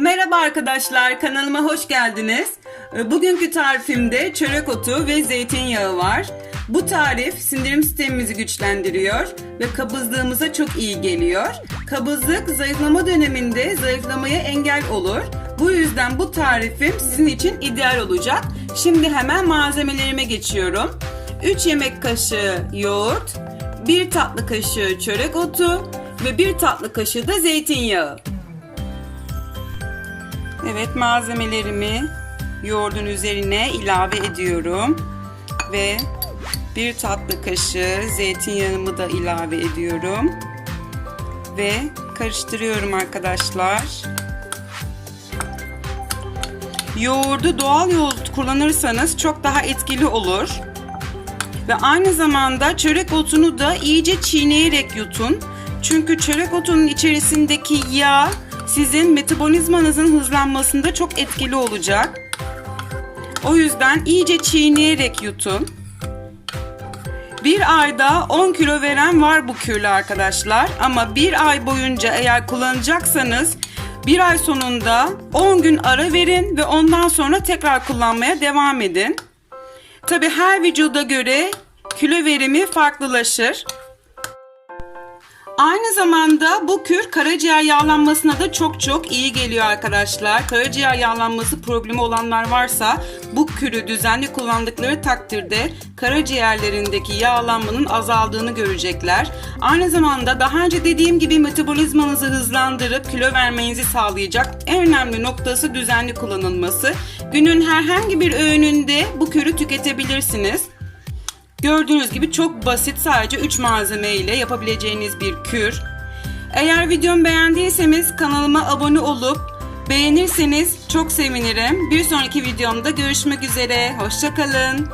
Merhaba arkadaşlar, kanalıma hoş geldiniz. Ee, Bugünkü tarifimde çörek otu ve zeytinyağı var. Bu tarif sindirim sistemimizi güçlendiriyor ve kabızlığımıza çok iyi geliyor. Kabızlık zayıflama döneminde zayıflamaya engel olur. Bu yüzden bu tarifim sizin için ideal olacak. Şimdi hemen malzemelerime geçiyorum. 3 yemek kaşığı yoğurt, 1 tatlı kaşığı çörek otu ve 1 tatlı kaşığı da zeytinyağı. Evet malzemelerimi yoğurdun üzerine ilave ediyorum. Ve bir tatlı kaşığı zeytinyağımı da ilave ediyorum. Ve karıştırıyorum arkadaşlar. Yoğurdu doğal yoğurt kullanırsanız çok daha etkili olur. Ve aynı zamanda çörek otunu da iyice çiğneyerek yutun. Çünkü çörek otunun içerisindeki yağ sizin metabolizmanızın hızlanmasında çok etkili olacak. O yüzden iyice çiğneyerek yutun. Bir ayda 10 kilo veren var bu kürle arkadaşlar. Ama bir ay boyunca eğer kullanacaksanız bir ay sonunda 10 gün ara verin ve ondan sonra tekrar kullanmaya devam edin. Tabi her vücuda göre kilo verimi farklılaşır. Aynı zamanda bu kür karaciğer yağlanmasına da çok çok iyi geliyor arkadaşlar. Karaciğer yağlanması problemi olanlar varsa bu kürü düzenli kullandıkları takdirde karaciğerlerindeki yağlanmanın azaldığını görecekler. Aynı zamanda daha önce dediğim gibi metabolizmanızı hızlandırıp kilo vermenizi sağlayacak en önemli noktası düzenli kullanılması. Günün herhangi bir öğününde bu kürü tüketebilirsiniz. Gördüğünüz gibi çok basit sadece 3 malzeme ile yapabileceğiniz bir kür. Eğer videomu beğendiyseniz kanalıma abone olup beğenirseniz çok sevinirim. Bir sonraki videomda görüşmek üzere. Hoşçakalın.